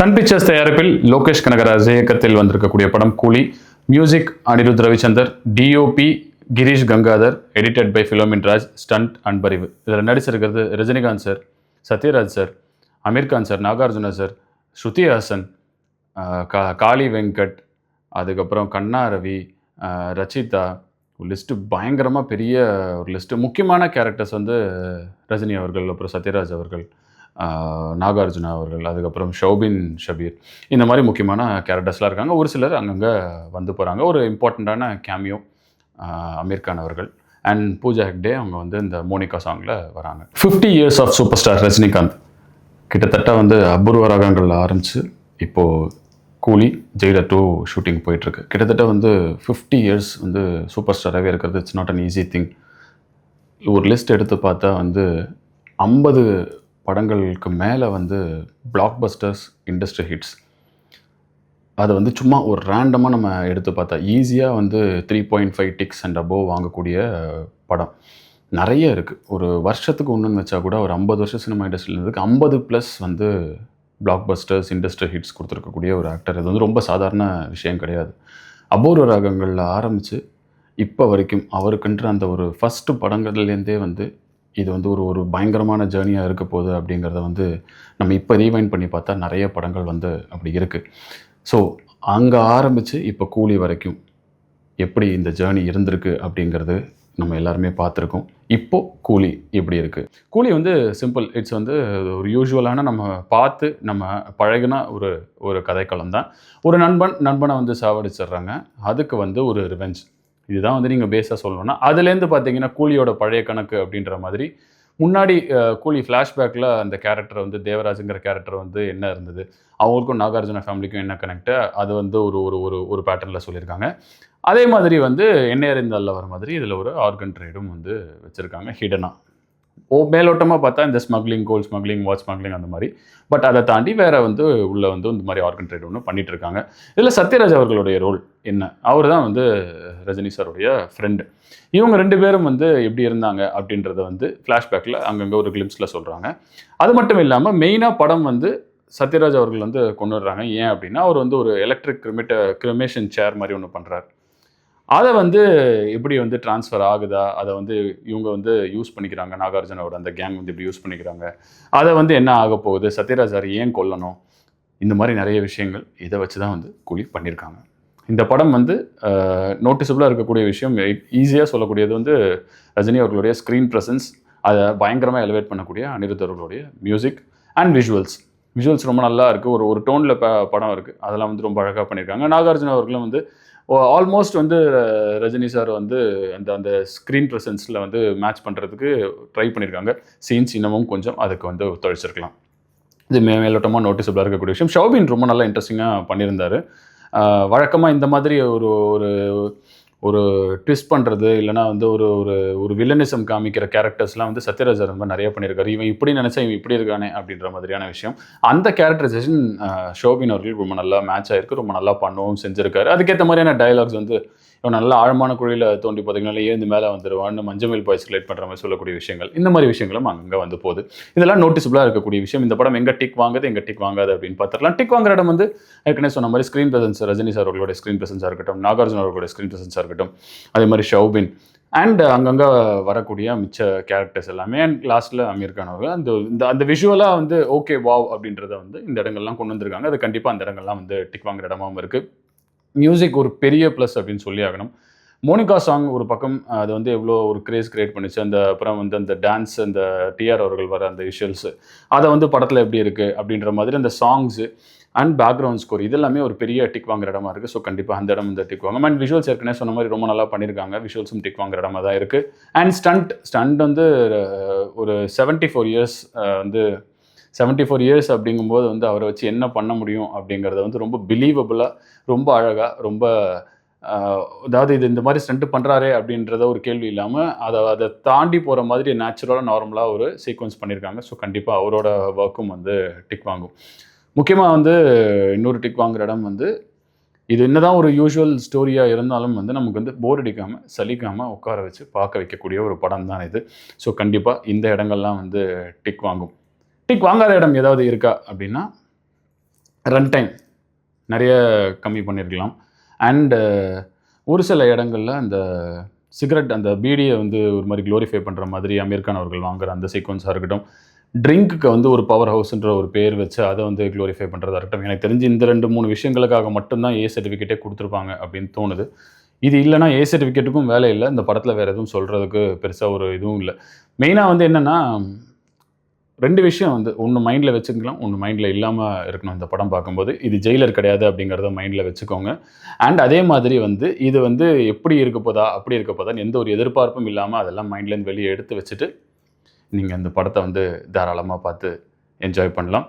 Sun pictures தயாரிப்பில் லோகேஷ் கனகராஜ் இயக்கத்தில் வந்திருக்கக்கூடிய படம் Coolie music Anirudh Ravichander DOP Girish Gangadhar edited by Philomin Raj stunt Anbarivu இதில் நடிச்சிருக்கிறது Rajinikanth sir Sathyaraj sir Aamir Khan sir Nagarjuna sir Shruti Haasan கா காளி வெங்கட் அதுக்கப்புறம் கண்ணா ரவி ரச்சிதா. ஒரு list பயங்கரமாக பெரிய ஒரு லிஸ்ட்டு முக்கியமான கேரக்டர்ஸ் வந்து ரஜினி அவர்கள் அப்புறம் சத்யராஜ் அவர்கள். நாகார்ஜுனா அவர்கள் அதுக்கப்புறம் ஷௌபின் ஷபீர். இந்த மாதிரி முக்கியமான கேரக்டர்ஸ்லாம் இருக்காங்க. ஒரு சிலர் அங்கங்கே வந்து போகிறாங்க ஒரு இம்பார்ட்டண்ட்டான கேமியோ அமீர் கான் அவர்கள் அண்ட் பூஜா ஹெக்டே அவங்க வந்து இந்த மோனிகா சாங்கில் வராங்க. Fifty years of super star Rajinikanth. கிட்டத்தட்ட வந்து அபூர்வ ராகங்கள் ஆரம்பித்து இப்போது கூலி ஜெயிலர் டூ ஷூட்டிங் போயிட்டுருக்கு. கிட்டத்தட்ட வந்து ஃபிஃப்டி இயர்ஸ் வந்து சூப்பர் ஸ்டாராகவே இருக்கிறது. It's not an easy thing ஒரு லிஸ்ட் எடுத்து பார்த்தா வந்து ஐம்பது படங்களுக்கு மேலே வந்து பிளாக் பஸ்டர்ஸ் இண்டஸ்ட்ரி ஹிட்ஸ் அதை வந்து சும்மா ஒரு ரேண்டமாக நம்ம எடுத்து பார்த்தா ஈஸியாக வந்து three point five ticks and above வாங்கக்கூடிய படம். நிறைய இருக்குது ஒரு வருஷத்துக்கு ஒன்றுன்னு வச்சா கூட ஒரு ஐம்பது வருஷம் சினிமா இண்டஸ்ட்ரியில் இருந்ததுக்கு ஐம்பது ப்ளஸ் வந்து பிளாக் பஸ்டர்ஸ் இண்டஸ்ட்ரி ஹிட்ஸ் கொடுத்துருக்கக்கூடிய ஒரு ஆக்டர் இது வந்து ரொம்ப சாதாரண விஷயம் கிடையாது. அபூர்வ ராகங்களில் ஆரம்பித்து இப்போ வரைக்கும் அவருக்குன்ற அந்த ஒரு ஃபஸ்ட்டு படங்கள்லேருந்தே வந்து இது வந்து ஒரு ஒரு பயங்கரமான ஜேர்னியாக இருக்க போகுது அப்படிங்கிறத வந்து நம்ம இப்போ ரீவைண்ட் பண்ணி பார்த்தா நிறைய படங்கள் வந்து அப்படி இருக்குது ஸோ அங்கே ஆரம்பித்து இப்போ கூலி வரைக்கும் எப்படி இந்த ஜேர்னி இருந்திருக்கு அப்படிங்கிறது நம்ம எல்லாருமே பார்த்துருக்கோம். இப்போ கூலி எப்படி இருக்குது கூலி வந்து சிம்பிள் இட்ஸ் வந்து ஒரு யூஸ்வலான நம்ம பார்த்து நம்ம பழகின ஒரு ஒரு கதைக்களம் தான். ஒரு நண்பன் நண்பனை வந்து சாவடிச்சிடுறாங்க. அதுக்கு வந்து ஒரு ரிவெஞ்ச் இதுதான் வந்து நீங்கள் பேஸாக சொல்லணும்னா அதுலேருந்து பார்த்தீங்கன்னா கூலியோட பழைய கணக்கு அப்படின்ற மாதிரி முன்னாடி கூலி ஃப்ளாஷ்பேக்கில் அந்த கேரக்டர் வந்து தேவராஜுங்கிற கேரக்டர் வந்து என்ன இருந்தது? அவங்களுக்கும் நாகார்ஜுன ஃபேமிலிக்கும் என்ன கனெக்ட் அது வந்து ஒரு ஒரு ஒரு ஒரு பேட்டர்னில் சொல்லியிருக்காங்க. அதே மாதிரி வந்து எண்ணெய் இந்த வர மாதிரி இதில் ஒரு ஆர்கன் ட்ரேடும் வந்து வச்சுருக்காங்க ஹிடனாக ஓ மேலோட்டமாக பார்த்தா இந்த smuggling gold smuggling watch smuggling அந்த மாதிரி. பட் அதை தாண்டி வேற வந்து உள்ளே வந்து இந்த மாதிரி ஆர்கன் ட்ரேட் ஒன்று பண்ணிட்டுருக்காங்க இதில் சத்யராஜ் அவர்களுடைய ரோல் என்ன? அவர் தான் வந்து ரஜினி சாருடைய ஃப்ரெண்டு இவங்க ரெண்டு பேரும் வந்து எப்படி இருந்தாங்க அப்படின்றத வந்து ஃப்ளாஷ்பேக்கில் அங்கங்கே ஒரு கிளிம்ஸில் சொல்கிறாங்க அது மட்டும் இல்லாமல் மெயினாக படம் வந்து சத்யராஜ் அவர்கள் வந்து கொண்டு வர்றாங்க. ஏன் அப்படின்னா அவர் வந்து ஒரு எலக்ட்ரிக் கிரிமிட்ட கிரிமேஷன் சேர் மாதிரி ஒன்று பண்ணுறாரு அதை வந்து எப்படி வந்து ட்ரான்ஸ்ஃபர் ஆகுதா? அதை வந்து இவங்க வந்து யூஸ் பண்ணிக்கிறாங்க நாகார்ஜுனோட அந்த கேங் வந்து இப்படி யூஸ் பண்ணிக்கிறாங்க. அதை வந்து என்ன ஆக போகுது? சத்யராஜார் ஏன் கொல்லணும்? இந்த மாதிரி நிறைய விஷயங்கள் இதை வச்சு தான் வந்து கூலி பண்ணியிருக்காங்க இந்த படம் வந்து நோட்டிசபிளாக இருக்கக்கூடிய விஷயம் ஈஸியாக சொல்லக்கூடியது வந்து ரஜினி அவர்களுடைய ஸ்க்ரீன் ப்ரெசன்ஸ் அதை பயங்கரமாக எலிவேட் பண்ணக்கூடிய அனிருத் அவர்களுடைய மியூசிக் அண்ட் விஷுவல்ஸ் விஷுவல்ஸ் ரொம்ப நல்லா இருக்குது ஒரு ஒரு டோனில் ப படம் இருக்குது அதெல்லாம் வந்து ரொம்ப அழகாக பண்ணியிருக்காங்க நாகார்ஜுன அவர்களும் வந்து ஆல்மோஸ்ட் வந்து ரஜினி சார் வந்து அந்த அந்த ஸ்க்ரீன் ப்ரெசன்ஸில் வந்து மேட்ச் பண்ணுறதுக்கு ட்ரை பண்ணியிருக்காங்க சீன்ஸ் இன்னமும் கொஞ்சம் அதுக்கு வந்து ஒத்துழைச்சிருக்கலாம். இது மே மேலோட்டமாக நோட்டிசபிளாக இருக்கக்கூடிய விஷயம். ஷௌபின் ரொம்ப நல்லா இன்ட்ரெஸ்டிங்காக பண்ணியிருந்தார். வழக்கமாக இந்த மாதிரி ஒரு ஒரு ஒரு ட்விஸ்ட் பண்ணுறது இல்லைனா வந்து ஒரு ஒரு ஒரு வில்லனிசம் காமிக்கிற கேரக்டர்ஸ்லாம் வந்து சத்யராஜ் ரொம்ப நிறைய பண்ணியிருக்காரு. இவன் இப்படி நினச்சா இவன் இப்படி இருக்கானே அப்படின்ற மாதிரியான விஷயம். அந்த கேரக்டரைசேஷன் ஷோபின் அவர்கள் ரொம்ப நல்லா மேட்ச் ஆயிருக்கு ரொம்ப நல்லா பண்ணவும் செஞ்சுருக்காரு. அதுக்கேற்ற மாதிரியான டயலாக்ஸ் வந்து இவன் நல்ல ஆழமான குழியில் தோண்டி பார்த்தீங்கன்னா ஏந்து மேலே வந்துடுவான்னு மஞ்சமேல் பாய்ஸ் ரிலேட் பண்ணுற மாதிரி சொல்லக்கூடிய விஷயங்கள். இந்த மாதிரி விஷயங்களும் அங்கங்கே வந்து போகுது. இதெல்லாம் நோட்டிசபிளாக இருக்கக்கூடிய விஷயம். இந்த படம் எங்கே டிக் வாங்குது எங்கே டிக் வாங்காது அப்படின்னு பார்த்துக்கலாம் டிக் வாங்குற இடம் வந்து ஏற்கனவே சொன்ன மாதிரி ஸ்க்ரீன் பிரசன்ஸ் ரஜினி சார் அவர்களுடைய ஸ்க்ரீன் பிரசன்ஸாக இருக்கட்டும் நாகார்ஜுன அவர்களுடைய ஸ்க்ரீன் பிரசன்ஸாக இருக்கட்டும். அதே மாதிரி ஷௌபின். அண்ட் அங்கங்கே வரக்கூடிய மிச்ச கேரக்டர்ஸ் எல்லாமே. அண்ட் லாஸ்ட்டில் அமீர் கான் அவர்கள். அந்த இந்த அந்த விஷுவலாக வந்து ஓகே வாவ் அப்படின்றத வந்து இந்த இடங்கள்லாம் கொண்டு வந்திருக்காங்க. அது கண்டிப்பாக அந்த இடங்கள்லாம் வந்து டிக் வாங்குற இடமாவும் இருக்குது மியூசிக் ஒரு பெரிய ப்ளஸ் அப்படின்னு சொல்லி ஆகணும். மோனிகா சாங் ஒரு பக்கம் அது வந்து எவ்வளோ ஒரு கிரேஸ் கிரியேட் பண்ணிச்சு. அந்த அப்புறம் வந்து அந்த டான்ஸ் அந்த டிஆர் அவர்கள் வர அந்த விஷுவல்ஸு அதை வந்து படத்தில் எப்படி இருக்குது அப்படின்ற மாதிரி அந்த சாங்ஸு அண்ட் பேக்ரவுண்ட் ஸ்கோர் இதெல்லாமே ஒரு பெரிய டிக் வாங்குற இடமா இருக்குது ஸோ கண்டிப்பாக அந்த இடம் இந்த டிக் வாங்க அண்ட் விஷுவல்ஸ் ஏற்கனவே சொன்ன மாதிரி ரொம்ப நல்லா பண்ணியிருக்காங்க. விஷுவல்ஸும் டிக் வாங்குற இடமா தான் இருக்குது அண்ட் ஸ்டண்ட் ஸ்டண்ட் வந்து ஒரு செவன்ட்டி ஃபோர் இயர்ஸ் வந்து செவன்ட்டி ஃபோர் இயர்ஸ் அப்படிங்கும்போது வந்து அவரை வச்சு என்ன பண்ண முடியும் அப்படிங்கிறத வந்து ரொம்ப பிலீவபுளாக ரொம்ப அழகாக ரொம்ப அதாவது இது இந்த மாதிரி ஸ்டண்ட் பண்ணுறாரே அப்படின்றத ஒரு கேள்வி இல்லாமல் அதை அதை தாண்டி போகிற மாதிரி நேச்சுரலாக நார்மலாக ஒரு சீக்வன்ஸ் பண்ணியிருக்காங்க ஸோ கண்டிப்பாக அவரோட ஒர்க்கும் வந்து டிக் வாங்கும். முக்கியமாக வந்து இன்னொரு டிக் வாங்குற இடம் வந்து இது என்னதான் ஒரு யூஷுவல் ஸ்டோரியாக இருந்தாலும் வந்து நமக்கு வந்து போர் அடிக்காமல் சலிக்காமல் உட்கார வச்சு பார்க்க வைக்கக்கூடிய ஒரு படம் தான் இது. ஸோ கண்டிப்பாக இந்த இடங்கள்லாம் வந்து டிக் வாங்கும். டிக் வாங்காத இடம் ஏதாவது இருக்கா அப்படின்னா ரன் டைம் நிறைய கம்மி பண்ணியிருக்கலாம் அண்டு ஒரு சில இடங்களில் அந்த சிகரெட் அந்த பீடியை வந்து ஒரு மாதிரி க்ளோரிஃபை பண்ணுற மாதிரி அமீர்கான் அவர்கள் வாங்குகிற அந்த சீக்வன்ஸாக இருக்கட்டும். ட்ரிங்க்குக்கு வந்து ஒரு பவர் ஹவுஸ்ன்ற ஒரு பேர் வச்சு அதை வந்து க்ளோரிஃபை பண்ணுறதா இருக்கட்டும். எனக்கு தெரிஞ்சு இந்த ரெண்டு மூணு விஷயங்களுக்காக மட்டும்தான் ஏ சர்டிஃபிகேட்டே கொடுத்துருப்பாங்க அப்படின்னு தோணுது. இது இல்லைனா ஏ சர்டிஃபிகேட்டுக்கும் வேலை இல்லை. இந்த படத்தில் வேறு எதுவும் சொல்கிறதுக்கு பெருசாக ஒரு இதுவும் இல்லை. மெயினாக வந்து என்னென்னா ரெண்டு விஷயம் வந்து ஒன்று மைண்டில் வச்சுக்கலாம் ஒன்று மைண்டில் இல்லாமல் இருக்கணும் இந்த படம் பார்க்கும்போது. இது ஜெயிலர் கிடையாது அப்படிங்கிறத மைண்டில் வச்சுக்கோங்க. அண்ட் அதே மாதிரி வந்து இது வந்து எப்படி இருக்க போதா அப்படி இருக்க போதான்னு எந்த ஒரு எதிர்பார்ப்பும் இல்லாமல் அதெல்லாம் மைண்ட்லேருந்து வெளியே எடுத்து வச்சுட்டு நீங்கள் இந்த படத்தை வந்து தாராளமாக பார்த்து என்ஜாய் பண்ணலாம்.